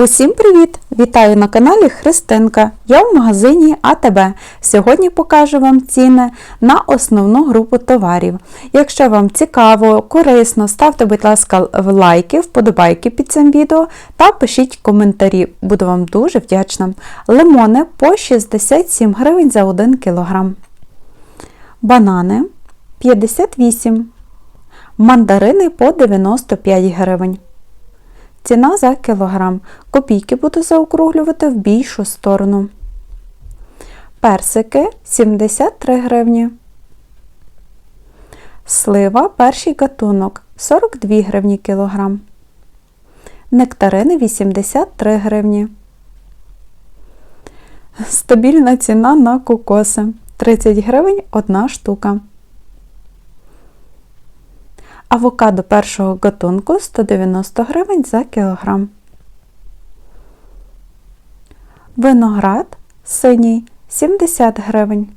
Усім привіт! Вітаю на каналі Христинка. Я в магазині АТБ. Сьогодні покажу вам ціни на основну групу товарів. Якщо вам цікаво, корисно, ставте, будь ласка, лайки, вподобайки під цим відео та пишіть коментарі. Буду вам дуже вдячна. Лимони по 67 гривень за 1 кг. Банани 58 Мандарини по 95 гривень. Ціна за кілограм. Копійки буду заокруглювати в більшу сторону. Персики 73 гривні. Слива перший гатунок 42 гривні кілограм. Нектарини 83 гривні. Стабільна ціна на кокоси 30 гривень одна штука. Авокадо першого гатунку 190 гривень за кілограм. Виноград синій 70 гривень.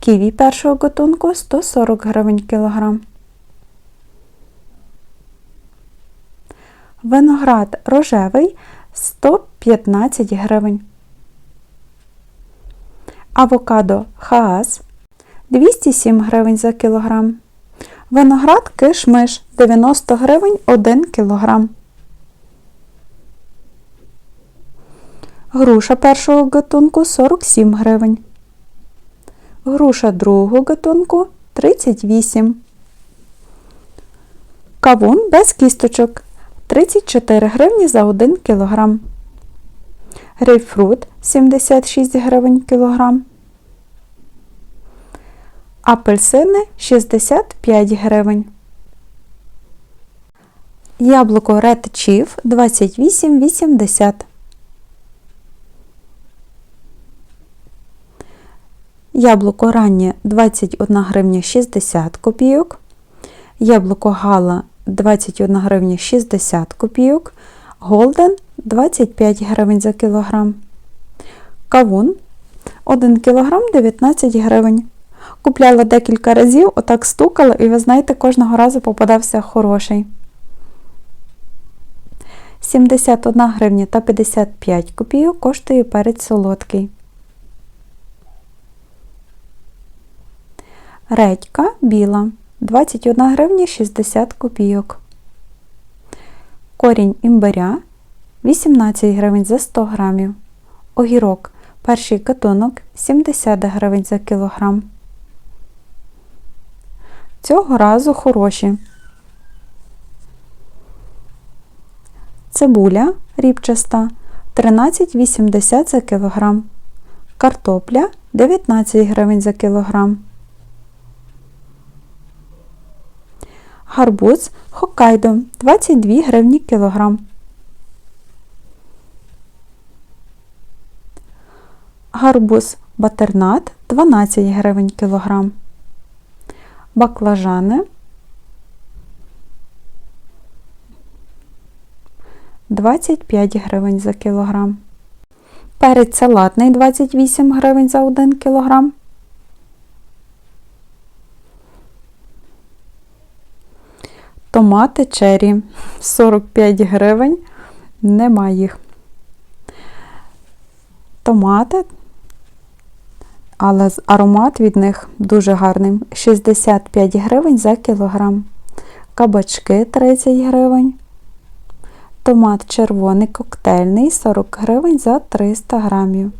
Ківі першого гатунку 140 гривень кілограм. Виноград рожевий 115 гривень. Авокадо хаас 207 гривень за кілограм. Виноград киш-миш 90 гривень 1 кг. Груша першого гатунку 47 гривень. Груша другого гатунку 38. Кавун без кісточок 34 гривні за 1 кг. Грейпфрут 76 гривень кілограм. Апельсини 65 гривень. Яблуко Red Chief 28,80. Яблуко раннє 21 гривня 60 копійок. Яблуко Гала 21 гривня 60 копійок. Голден 25 гривень за кілограм. Кавун 1 кілограм 19 гривень. Купляла декілька разів, отак стукала, і ви знаєте, кожного разу попадався хороший. 71 гривня та 55 копійок коштує перець солодкий. Редька біла 21 гривня 60 копійок. Корінь імбиря 18 гривень за 100 грамів. Огірок перший катунок 70 гривень за кілограм. Цього разу хороші. Цибуля рібчаста 13,80 за кілограм. Картопля 19 гривень за кілограм. Гарбуз Хоккайдо 22 гривні кілограм. Гарбуз батернат 12 гривень кілограм баклажани 25 гривень за кілограм. Перець салатний 28 гривень за 1 кілограм. Томати чері 45 гривень. Нема їх. Томати але аромат від них дуже гарний. 65 гривень за кілограм. Кабачки 30 гривень. Томат червоний коктейльний 40 гривень за 300 грамів.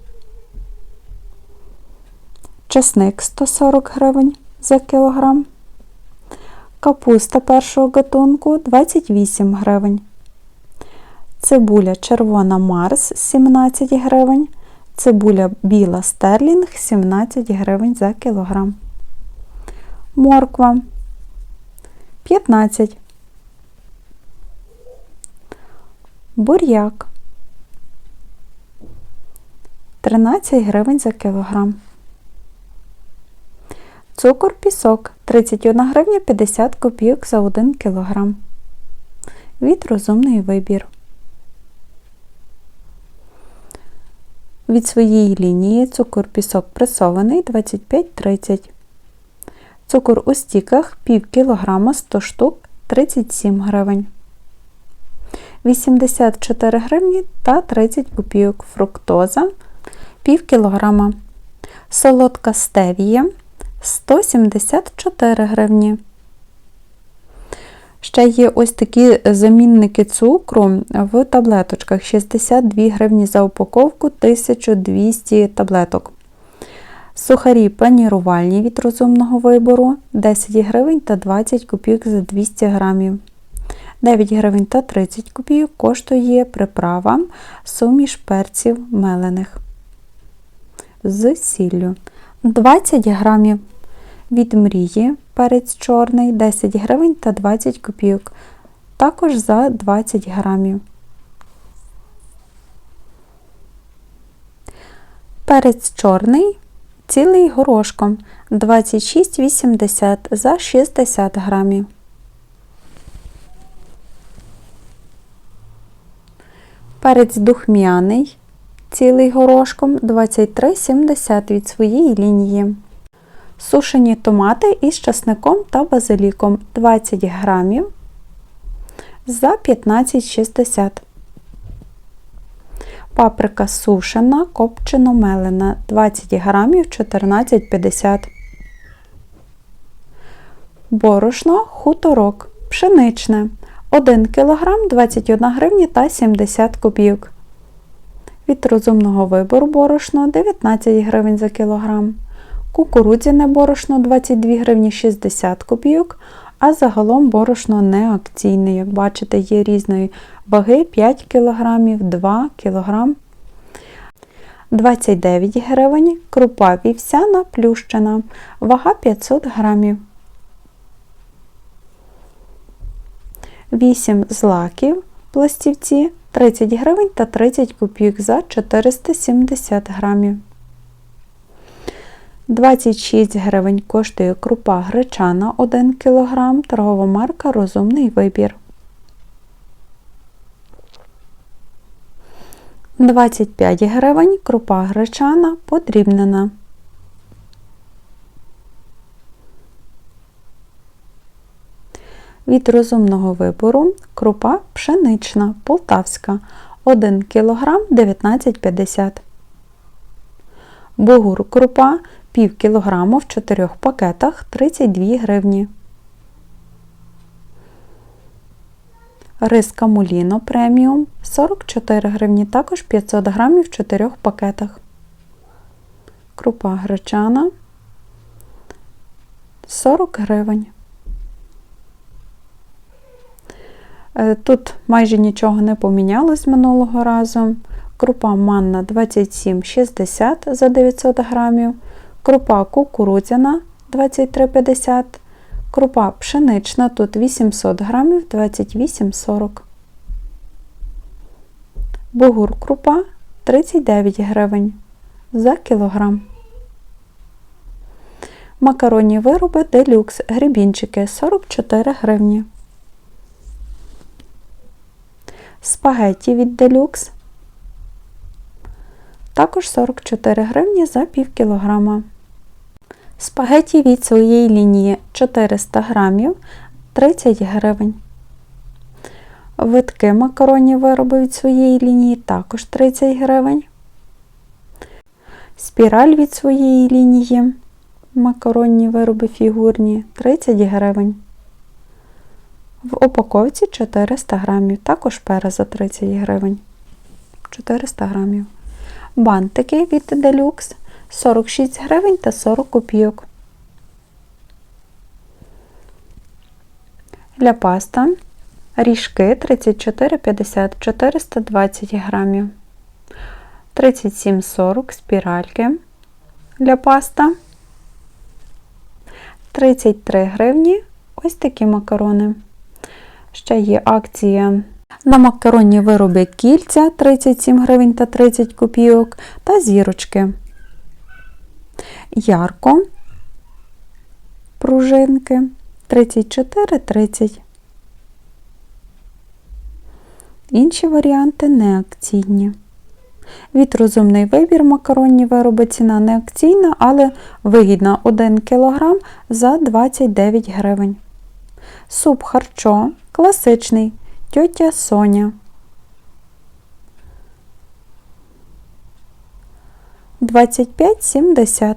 Чесник 140 гривень за кілограм. Капуста першого гатунку 28 гривень. Цибуля червона Марс 17 гривень. Цибуля біла стерлінг 17 гривень за кілограм. Морква 15. Бур'як 13 гривень за кілограм. Цукор пісок 31 гривня 50 копійок за 1 кілограм. Від розумний вибір. Від своєї лінії цукор пісок пресований 25-30. Цукор у стіках пів кілограма 100 штук 37 гривень. 84 гривні та 30 копійок. Фруктоза пів кілограма. Солодка стевія 174 гривні. Ще є ось такі замінники цукру в таблеточках 62 гривні за упаковку, 1200 таблеток. Сухарі панірувальні від розумного вибору 10 гривень та 20 копійок за 200 грамів. 9 гривень та 30 копійок коштує приправа суміш перців мелених з сіллю. 20 грамів від мрії перець чорний 10 гривень та 20 копійок. Також за 20 грамів. Перець чорний цілий горошком 26,80 за 60 грамів. Перець духмяний цілий горошком 23,70 від своєї лінії. Сушені томати із часником та базиліком 20 грамів за 15,60 Паприка сушена, копчено мелена 20 грамів 14,50 Борошно хуторок пшеничне 1 кг 21 гривня та 70 копійок. Від розумного вибору борошно 19 гривень за кілограм. Кукурудзяне борошно 22 гривні 60 копійок, а загалом борошно не акційне. Як бачите, є різної ваги 5 кг, 2 кг. 29 гривень, крупа вівсяна плющена, вага 500 грамів. 8 злаків пластівці 30 гривень та 30 копійок за 470 грамів. 26 гривень коштує крупа гречана 1 кг, торгова марка Розумний вибір. 25 гривень крупа гречана подрібнена. Від розумного вибору крупа пшенична полтавська 1 кг 19,50 Бугур крупа пів кілограму в 4 пакетах 32 гривні. Рис Камуліно преміум 44 гривні, також 500 грамів в 4 пакетах. Крупа гречана 40 гривень. Е, тут майже нічого не помінялось минулого разу. Крупа манна 27,60 за 900 грамів, крупа кукурудзяна 23,50 крупа пшенична, тут 800 грамів 28,40 Бугур крупа 39 гривень за кілограм. Макаронні вироби делюкс грибінчики 44 гривні. Спагетті від делюкс також 44 гривні за пів кілограма. Спагеті від своєї лінії 400 грамів 30 гривень. Витки макаронні вироби від своєї лінії також 30 гривень. Спіраль від своєї лінії макаронні вироби фігурні 30 гривень. В упаковці 400 грамів, також пера за 30 гривень. 400 грамів. Бантики від Deluxe 46 гривень та 40 копійок. Для паста ріжки 34,50 420 грамів. 37,40 спіральки для паста. 33 гривні ось такі макарони. Ще є акція на макаронні вироби кільця 37 гривень та 30 копійок та зірочки. Ярко пружинки 34,30. Інші варіанти не акційні. Від розумний вибір макаронні вироби ціна не акційна, але вигідна 1 кг за 29 гривень. Суп харчо класичний тьотя Соня 25,70.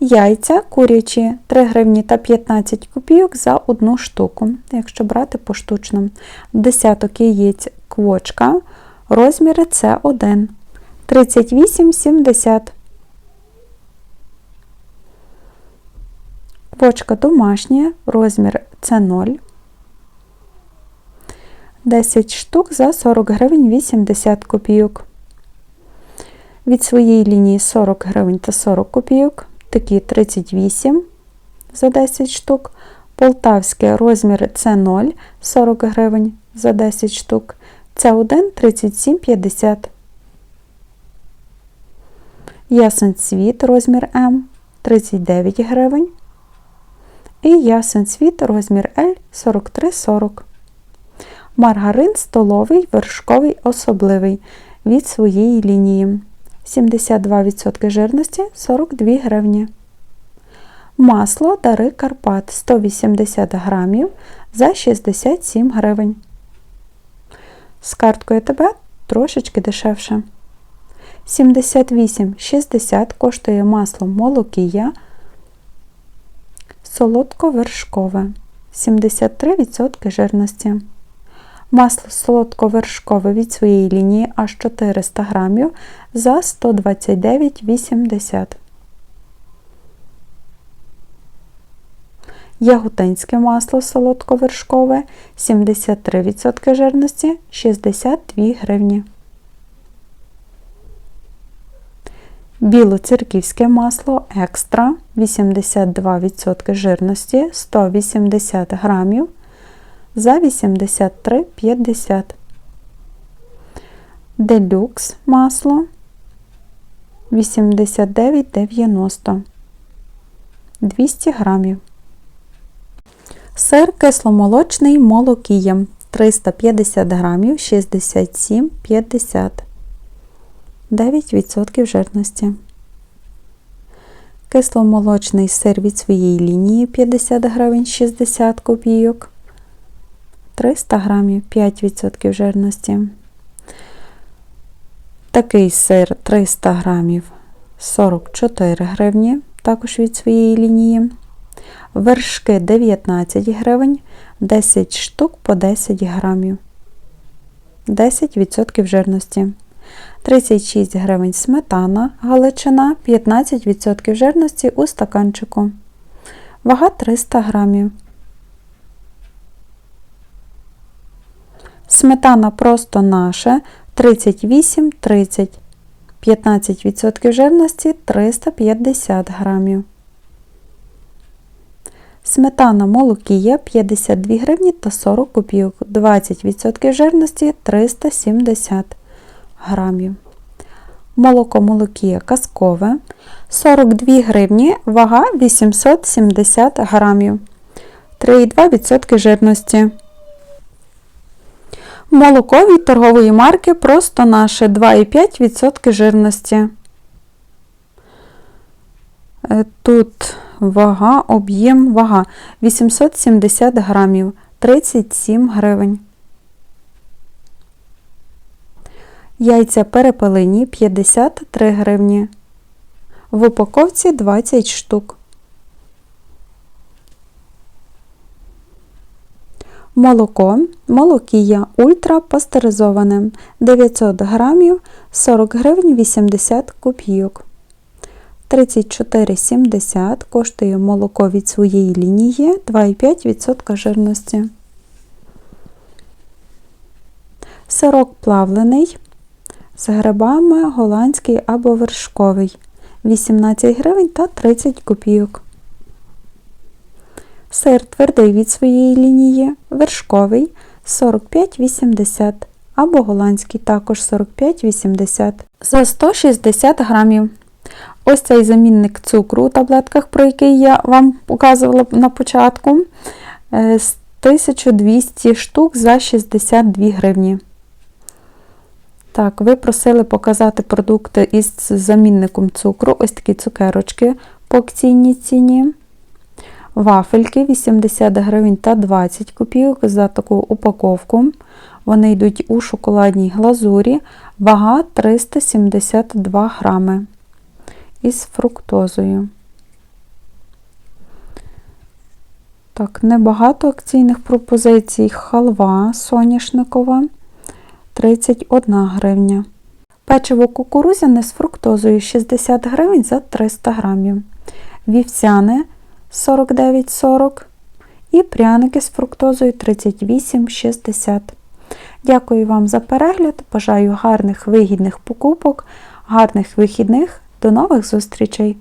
Яйця курячі 3 гривні та 15 копійок за одну штуку, якщо брати поштучно. Десяток яєць квочка, розміри С1 38,70. Квочка домашня, розмір С0. 10 штук за 40 гривень 80 копійок. Від своєї лінії 40 гривень та 40 копійок. Такі 38 за 10 штук. Полтавське розмір С0 40 гривень за 10 штук. С1 37,50. Ясен цвіт розмір М 39 гривень. І ясен цвіт розмір L 43,40. Маргарин столовий вершковий особливий від своєї лінії. 72% жирності 42 гривні. Масло Дари Карпат 180 грамів за 67 гривень. З карткою ТБ трошечки дешевше. 78,60 коштує масло молокія солодковершкове 73% жирності. Масло солодковершкове від своєї лінії аж 400 грамів за 129,80. Ягутинське масло солодковершкове 73% жирності 62 гривні. Білоцерківське масло екстра 82% жирності 180 грамів за 83,50. Делюкс масло 89,90 200 грамів. Сир кисломолочний молокієм 350 грамів 67,50 9% жирності. Кисломолочний сир від своєї лінії 50 гривень 60 копійок. 300 грамів 5% жирності. Такий сир 300 грамів 44 гривні, також від своєї лінії. Вершки 19 гривень, 10 штук по 10 грамів. 10% жирності. 36 гривень сметана, галичина, 15% жирності у стаканчику. Вага 300 грамів. Сметана просто наша 38,30 15% жирності 350 грамів. Сметана молокія 52 гривні та 40 копійок, 20% жирності 370 грамів. Молоко молокія казкове 42 гривні, вага 870 грамів, 3,2% жирності. Молоко від торгової марки просто наше 2,5% жирності. Е, Тут вага, об'єм, вага 870 грамів, 37 гривень. Яйця перепелині 53 гривні. В упаковці 20 штук. Молоко, молокія ультра пастеризоване 900 грамів 40 гривень 80 копійок. 34,70 коштує молоко від своєї лінії 2,5% жирності. Сирок плавлений з грибами голландський або вершковий 18 гривень та 30 копійок. Сир твердий від своєї лінії, вершковий 45,80 або голландський також 45,80 за 160 грамів. Ось цей замінник цукру у таблетках, про який я вам показувала на початку. е, з 1200 штук за 62 гривні. Так, ви просили показати продукти із замінником цукру. Ось такі цукерочки по акційній ціні. Вафельки 80 гривень та 20 копійок за таку упаковку. Вони йдуть у шоколадній глазурі, вага 372 грами із фруктозою. Так, небагато акційних пропозицій. Халва соняшникова 31 гривня. Печиво кукурузяне з фруктозою 60 гривень за 300 грамів. Вівсяне 49,40 і пряники з фруктозою 38,60. Дякую вам за перегляд. Бажаю гарних вигідних покупок, гарних вихідних. До нових зустрічей!